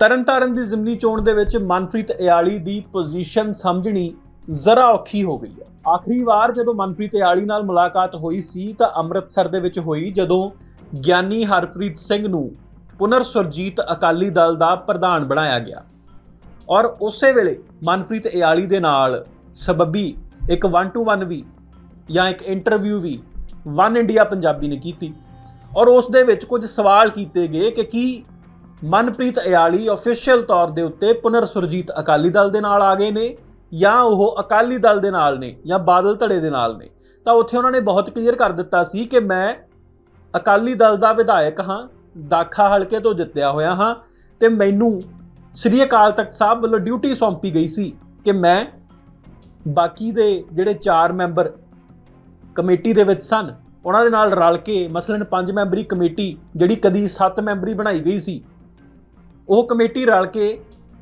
ਤਰਨਤਾਰਨ ਦੀ ਜ਼ਿਮਨੀ ਚੋਣ ਦੇ ਵਿੱਚ ਮਨਪ੍ਰੀਤ ਇਆਲੀ ਦੀ ਪੋਜੀਸ਼ਨ ਸਮਝਣੀ ਜ਼ਰਾ ਔਖੀ ਹੋ ਗਈ ਹੈ। ਆਖਰੀ ਵਾਰ ਜਦੋਂ ਮਨਪ੍ਰੀਤ ਇਆਲੀ ਨਾਲ ਮੁਲਾਕਾਤ ਹੋਈ ਸੀ ਤਾਂ ਅੰਮ੍ਰਿਤਸਰ ਦੇ ਵਿੱਚ ਹੋਈ ਜਦੋਂ ਗਿਆਨੀ ਹਰਪ੍ਰੀਤ ਸਿੰਘ ਨੂੰ ਪੁਨਰ ਸੁਰਜੀਤ ਅਕਾਲੀ ਦਲ ਦਾ ਪ੍ਰਧਾਨ ਬਣਾਇਆ ਗਿਆ। ਔਰ ਉਸੇ ਵੇਲੇ ਮਨਪ੍ਰੀਤ ਇਆਲੀ ਦੇ ਨਾਲ ਸਬੱਬੀ ਇੱਕ 1 ਟੂ 1 ਵੀ ਜਾਂ ਇੱਕ ਇੰਟਰਵਿਊ ਵੀ ਵਨ ਇੰਡੀਆ ਪੰਜਾਬੀ ਨੇ ਕੀਤੀ। ਔਰ ਉਸ ਦੇ ਵਿੱਚ ਕੁਝ ਸਵਾਲ ਕੀਤੇ ਗਏ ਕਿ ਕੀ ਮਨਪ੍ਰੀਤ ਇਆਲੀ ਅਫੀਸ਼ੀਅਲ ਤੌਰ ਦੇ ਉੱਤੇ ਪੁਨਰ ਸੁਰਜੀਤ ਅਕਾਲੀ ਦਲ ਦੇ ਨਾਲ ਆ ਗਏ ਨੇ ਜਾਂ ਉਹ ਅਕਾਲੀ ਦਲ ਦੇ ਨਾਲ ਨੇ ਜਾਂ ਬਾਦਲ ਧੜੇ ਦੇ ਨਾਲ ਨੇ। ਤਾਂ ਉੱਥੇ ਉਹਨਾਂ ਨੇ ਬਹੁਤ ਕਲੀਅਰ ਕਰ ਦਿੱਤਾ ਸੀ ਕਿ ਮੈਂ ਅਕਾਲੀ ਦਲ ਦਾ ਵਿਧਾਇਕ ਹਾਂ, ਦਾਖਾ ਹਲਕੇ ਤੋਂ ਜਿੱਤਿਆ ਹੋਇਆ ਹਾਂ ਤੇ ਮੈਨੂੰ ਸ੍ਰੀ ਅਕਾਲ ਤਖਤ ਸਾਹਿਬ ਵੱਲੋਂ ਡਿਊਟੀ ਸੌਂਪੀ ਗਈ ਸੀ ਕਿ ਮੈਂ ਬਾਕੀ ਦੇ ਜਿਹੜੇ 4 ਮੈਂਬਰ ਕਮੇਟੀ ਦੇ ਵਿੱਚ ਸਨ, ਉਹਨਾਂ ਦੇ ਨਾਲ ਰਲ ਕੇ ਮਸਲਨ 5 ਮੈਂਬਰੀ ਕਮੇਟੀ ਜਿਹੜੀ ਕਦੀ 7 ਮੈਂਬਰੀ ਬਣਾਈ ਗਈ ਸੀ ਉਹ ਕਮੇਟੀ ਰਲ ਕੇ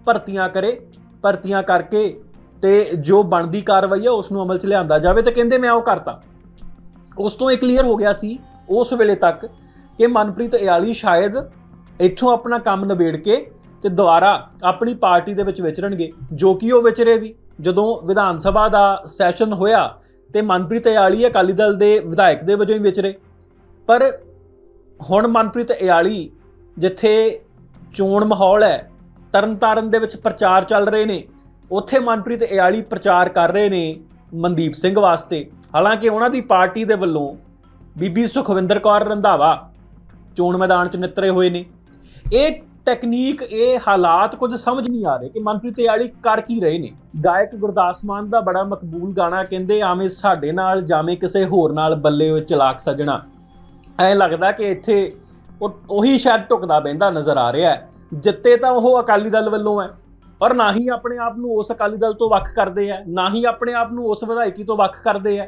ਭਰਤੀਆਂ ਕਰੇ, ਭਰਤੀਆਂ ਕਰਕੇ ਤੇ ਜੋ ਬਣਦੀ ਕਾਰਵਾਈ ਆ ਉਸ ਨੂੰ ਅਮਲ 'ਚ ਲਿਆਂਦਾ ਜਾਵੇ ਤੇ ਕਹਿੰਦੇ ਮੈਂ ਉਹ ਕਰਤਾ। ਉਸ ਤੋਂ ਇਹ ਕਲੀਅਰ ਹੋ ਗਿਆ ਸੀ ਉਸ ਵੇਲੇ ਤੱਕ ਕਿ ਮਨਪ੍ਰੀਤ ਇਆਲੀ ਸ਼ਾਇਦ ਇੱਥੋਂ ਆਪਣਾ ਕੰਮ ਨਿਬੇੜ ਕੇ ਤੇ ਦੁਬਾਰਾ ਆਪਣੀ ਪਾਰਟੀ ਦੇ ਵਿੱਚ ਵਿਚਰਨਗੇ, ਜੋ ਕਿ ਉਹ ਵਿਚਰੇ ਵੀ। ਜਦੋਂ ਵਿਧਾਨ ਸਭਾ ਦਾ ਸੈਸ਼ਨ ਹੋਇਆ ਤੇ ਮਨਪ੍ਰੀਤ ਇਆਲੀ ਅਕਾਲੀ ਦਲ ਦੇ ਵਿਧਾਇਕ ਦੇ ਵਜੋਂ ਹੀ ਵਿਚਰੇ। ਪਰ ਹੁਣ ਮਨਪ੍ਰੀਤ ਇਆਲੀ ਜਿੱਥੇ ਚੋਣ ਮਾਹੌਲ ਹੈ। ਤਰਨਤਾਰਨ ਦੇ ਵਿੱਚ ਪ੍ਰਚਾਰ ਚੱਲ ਰਹੇ ਨੇ। ਉੱਥੇ ਮਨਪ੍ਰੀਤ ਇਆਲੀ ਪ੍ਰਚਾਰ ਕਰ ਰਹੇ ਨੇ ਮਨਦੀਪ ਸਿੰਘ ਵਾਸਤੇ। ਹਾਲਾਂਕਿ ਉਹਨਾਂ ਦੀ ਪਾਰਟੀ ਦੇ ਵੱਲੋਂ ਬੀਬੀ ਸੁਖਵਿੰਦਰ ਕੌਰ ਰੰਧਾਵਾ ਚੋਣ ਮੈਦਾਨ 'ਚ ਨਿਤਰੇ ਹੋਏ ਨੇ। ਇਹ ਟੈਕਨੀਕ ਇਹ ਹਾਲਾਤ ਕੁਝ ਸਮਝ ਨਹੀਂ ਆ ਰਹੇ ਕਿ ਮਨਪ੍ਰੀਤ ਇਆਲੀ ਕਰ ਕੀ ਰਹੇ ਨੇ। ਗਾਇਕ ਗੁਰਦਾਸ ਮਾਨ ਦਾ ਬੜਾ ਮਕਬੂਲ ਗਾਣਾ ਕਹਿੰਦੇ, ਆਵੇਂ ਸਾਡੇ ਨਾਲ ਜਾਵੇਂ ਕਿਸੇ ਹੋਰ ਨਾਲ ਬੱਲੇ ਹੋਏ ਚਲਾਕ ਸਜਣਾ। ਐ ਲੱਗਦਾ ਕਿ ਇੱਥੇ ਉਹ ਉਹੀ ਸ਼ਾਇਦ ਢੁਕਦਾ ਬਹਿੰਦਾ ਨਜ਼ਰ ਆ ਰਿਹਾ ਹੈ। ਜਿੱਤੇ ਤਾਂ ਉਹ ਅਕਾਲੀ ਦਲ ਵੱਲੋਂ ਹੈ ਔਰ ਨਾ ਹੀ ਆਪਣੇ ਆਪ ਨੂੰ ਉਸ ਅਕਾਲੀ ਦਲ ਤੋਂ ਵੱਖ ਕਰਦੇ ਆ ਨਾ ਹੀ ਆਪਣੇ ਆਪ ਨੂੰ ਉਸ ਵਿਧਾਇਕੀ ਤੋਂ ਵੱਖ ਕਰਦੇ ਆ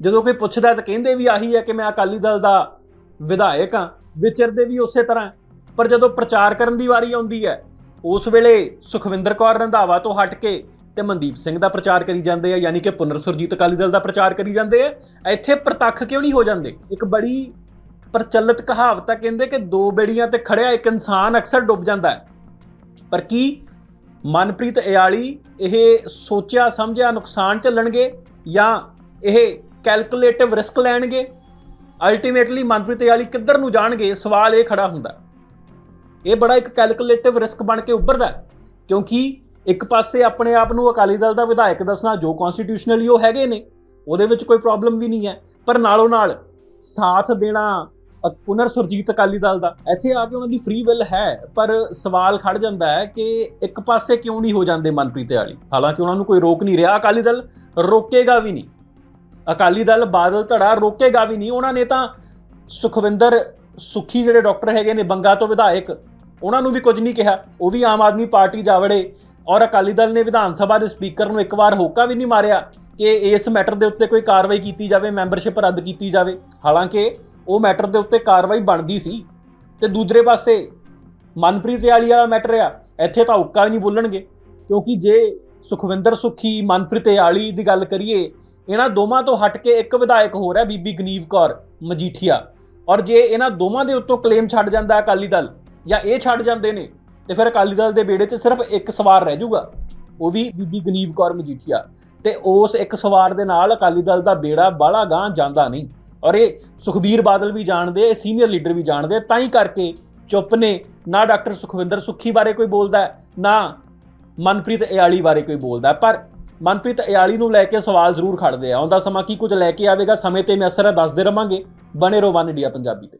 ਜਦੋਂ ਕੋਈ ਪੁੱਛਦਾ ਤਾਂ ਕਹਿੰਦੇ ਵੀ ਆਹੀ ਹੈ ਕਿ ਮੈਂ ਅਕਾਲੀ ਦਲ ਦਾ ਵਿਧਾਇਕ ਹਾਂ, ਵਿਚਰਦੇ ਵੀ ਉਸੇ ਤਰ੍ਹਾਂ ਪਰ ਜਦੋਂ ਪ੍ਰਚਾਰ ਕਰਨ ਦੀ ਵਾਰੀ ਆਉਂਦੀ ਹੈ, ਉਸ ਵੇਲੇ ਸੁਖਵਿੰਦਰ ਕੌਰ ਰੰਧਾਵਾ ਤੋਂ ਹਟ ਕੇ ਤੇ ਮਨਦੀਪ ਸਿੰਘ ਦਾ ਪ੍ਰਚਾਰ ਕਰੀ ਜਾਂਦੇ ਆ, ਯਾਨੀ ਕਿ ਪੁਨਰ ਸੁਰਜੀਤ ਅਕਾਲੀ ਦਲ ਦਾ ਪ੍ਰਚਾਰ ਕਰੀ ਜਾਂਦੇ ਆ। ਇੱਥੇ ਪ੍ਰਤੱਖ ਕਿਉਂ ਨਹੀਂ ਹੋ ਜਾਂਦੇ? ਇੱਕ ਬੜੀ ਪ੍ਰਚਲਿਤ ਕਹਾਵਤ ਹੈ ਕਹਿੰਦੇ ਕਿ ਦੋ ਬੇੜੀਆਂ ਤੇ ਖੜਿਆ ਇੱਕ ਇਨਸਾਨ ਅਕਸਰ ਡੁੱਬ ਜਾਂਦਾ ਹੈ। ਪਰ ਕੀ ਮਨਪ੍ਰੀਤ ਇਆਲੀ ਇਹ ਸੋਚਿਆ, ਸਮਝਿਆ, ਨੁਕਸਾਨ ਝੱਲਣਗੇ ਜਾਂ ਇਹ ਕੈਲਕੂਲੇਟਿਵ ਰਿਸਕ ਲੈਣਗੇ? ਅਲਟੀਮੇਟਲੀ ਮਨਪ੍ਰੀਤ ਇਆਲੀ ਕਿੱਧਰ ਨੂੰ ਜਾਣਗੇ? ਸਵਾਲ ਇਹ ਖੜਾ ਹੁੰਦਾ। ਇਹ ਬੜਾ ਇੱਕ ਕੈਲਕੂਲੇਟਿਵ ਰਿਸਕ ਬਣ ਕੇ ਉੱਭਰਦਾ ਕਿਉਂਕਿ ਇੱਕ ਪਾਸੇ ਆਪਣੇ ਆਪ ਨੂੰ ਅਕਾਲੀ ਦਲ ਦਾ ਵਿਧਾਇਕ ਦੱਸਣਾ, ਜੋ ਕਨਸਟੀਟਿਊਸ਼ਨਲੀ ਉਹ ਹੈਗੇ ਨੇ, ਉਹਦੇ ਵਿੱਚ ਕੋਈ ਪ੍ਰੋਬਲਮ ਵੀ ਨਹੀਂ ਹੈ, ਪਰ ਨਾਲੋਂ ਨਾਲ ਸਾਥ ਦੇਣਾ ਪੁਨਰ ਸੁਰਜੀਤ ਅਕਾਲੀ ਦਲ ਦਾ। ਇੱਥੇ ਆ ਕੇ ਉਹਨਾਂ ਦੀ ਫ੍ਰੀ ਵਿਲ ਹੈ, ਪਰ ਸਵਾਲ ਖੜ ਜਾਂਦਾ ਹੈ ਕਿ ਇੱਕ ਪਾਸੇ ਕਿਉਂ ਨਹੀਂ ਹੋ ਜਾਂਦੇ ਮਨਪ੍ਰੀਤ ਵਾਲੀ ਹਾਲਾਂਕਿ ਉਹਨਾਂ ਨੂੰ ਕੋਈ ਰੋਕ ਨਹੀਂ ਰਿਹਾ ਅਕਾਲੀ ਦਲ, ਰੋਕੇਗਾ ਵੀ ਨਹੀਂ। ਅਕਾਲੀ ਦਲ ਬਾਦਲ ਧੜਾ ਰੋਕੇਗਾ ਵੀ ਨਹੀਂ। ਉਹਨਾਂ ਨੇ ਤਾਂ ਸੁਖਵਿੰਦਰ ਸੁਖੀ ਜਿਹੜੇ ਡਾਕਟਰ ਹੈਗੇ ਨੇ, ਬੰਗਾ ਤੋਂ ਵਿਧਾਇਕ, ਉਹਨਾਂ ਨੂੰ ਵੀ ਕੁਝ ਨਹੀਂ ਕਿਹਾ। ਉਹ ਵੀ ਆਮ ਆਦਮੀ ਪਾਰਟੀ ਜਾਵੜੇ ਔਰ ਅਕਾਲੀ ਦਲ ਨੇ ਵਿਧਾਨ ਸਭਾ ਦੇ ਸਪੀਕਰ ਨੂੰ ਇੱਕ ਵਾਰ ਹੋਕਾ ਵੀ ਨਹੀਂ ਮਾਰਿਆ ਕਿ ਇਸ ਮੈਟਰ ਦੇ ਉੱਤੇ ਕੋਈ ਕਾਰਵਾਈ ਕੀਤੀ ਜਾਵੇ, ਮੈਂਬਰਸ਼ਿਪ ਰੱਦ ਕੀਤੀ ਜਾਵੇ। ਹਾਲਾਂਕਿ ਉਹ ਮੈਟਰ ਦੇ ਉੱਤੇ ਕਾਰਵਾਈ ਬਣਦੀ ਸੀ ਤੇ ਦੂਜਰੇ ਪਾਸੇ ਮਨਪ੍ਰੀਤ ਵਾਲੀ ਆ ਮੈਟਰ ਆ, ਇੱਥੇ ਤਾਂ ਹੁੱਕਾ ਨਹੀਂ ਬੋਲਣਗੇ। ਕਿਉਂਕਿ ਜੇ ਸੁਖਵਿੰਦਰ ਸੁਖੀ, ਮਨਪ੍ਰੀਤ ਵਾਲੀ ਦੀ ਗੱਲ ਕਰੀਏ, ਇਹਨਾਂ ਦੋਵਾਂ ਤੋਂ ਹਟ ਕੇ ਇੱਕ ਵਿਧਾਇਕ ਹੋਰ ਹੈ, ਬੀਬੀ ਗਨੀਵ ਕੌਰ ਮਜੀਠੀਆ। ਔਰ ਜੇ ਇਹਨਾਂ ਦੋਵਾਂ ਦੇ ਉੱਤੋਂ ਕਲੇਮ ਛੱਡ ਜਾਂਦਾ ਅਕਾਲੀ ਦਲ ਜਾਂ ਇਹ ਛੱਡ ਜਾਂਦੇ ਨੇ, ਤੇ ਫਿਰ ਅਕਾਲੀ ਦਲ ਦੇ ਬੇੜੇ 'ਚ ਸਿਰਫ ਇੱਕ ਸਵਾਰ ਰਹਿ ਜਾਊਗਾ, ਉਹ ਵੀ ਬੀਬੀ ਗਨੀਵ ਕੌਰ ਮਜੀਠੀਆ। ਤੇ ਉਸ ਇੱਕ ਸਵਾਰ ਦੇ ਨਾਲ ਅਕਾਲੀ ਦਲ ਦਾ ਬੇੜਾ ਬਾਹਲਾ ਗਾਂ ਜਾਂਦਾ ਨਹੀਂ। ਔਰ ਇਹ ਸੁਖਬੀਰ ਬਾਦਲ ਵੀ ਜਾਣਦੇ, ਇਹ ਸੀਨੀਅਰ ਲੀਡਰ ਵੀ ਜਾਣਦੇ, ਤਾਂ ਹੀ ਕਰਕੇ ਚੁੱਪ ਨੇ। ਨਾ ਡਾਕਟਰ ਸੁਖਵਿੰਦਰ ਸੁੱਖੀ ਬਾਰੇ ਕੋਈ ਬੋਲਦਾ ਨਾ ਮਨਪ੍ਰੀਤ ਇਆਲੀ ਬਾਰੇ ਕੋਈ ਬੋਲਦਾ ਪਰ ਮਨਪ੍ਰੀਤ ਇਆਲੀ ਨੂੰ ਲੈ ਕੇ ਸਵਾਲ ਜ਼ਰੂਰ ਖੜਦੇ ਆ। ਆਉਂਦਾ ਸਮਾਂ ਕੀ ਕੁਝ ਲੈ ਕੇ ਆਵੇਗਾ? ਸਮੇਂ ਤੇ ਮੈਂ ਅਸਰ ਦੱਸਦੇ ਰਵਾਂਗੇ। ਬਣੇ ਰਹੋ ਵਨ ਇੰਡੀਆ ਪੰਜਾਬੀ ਤੇ।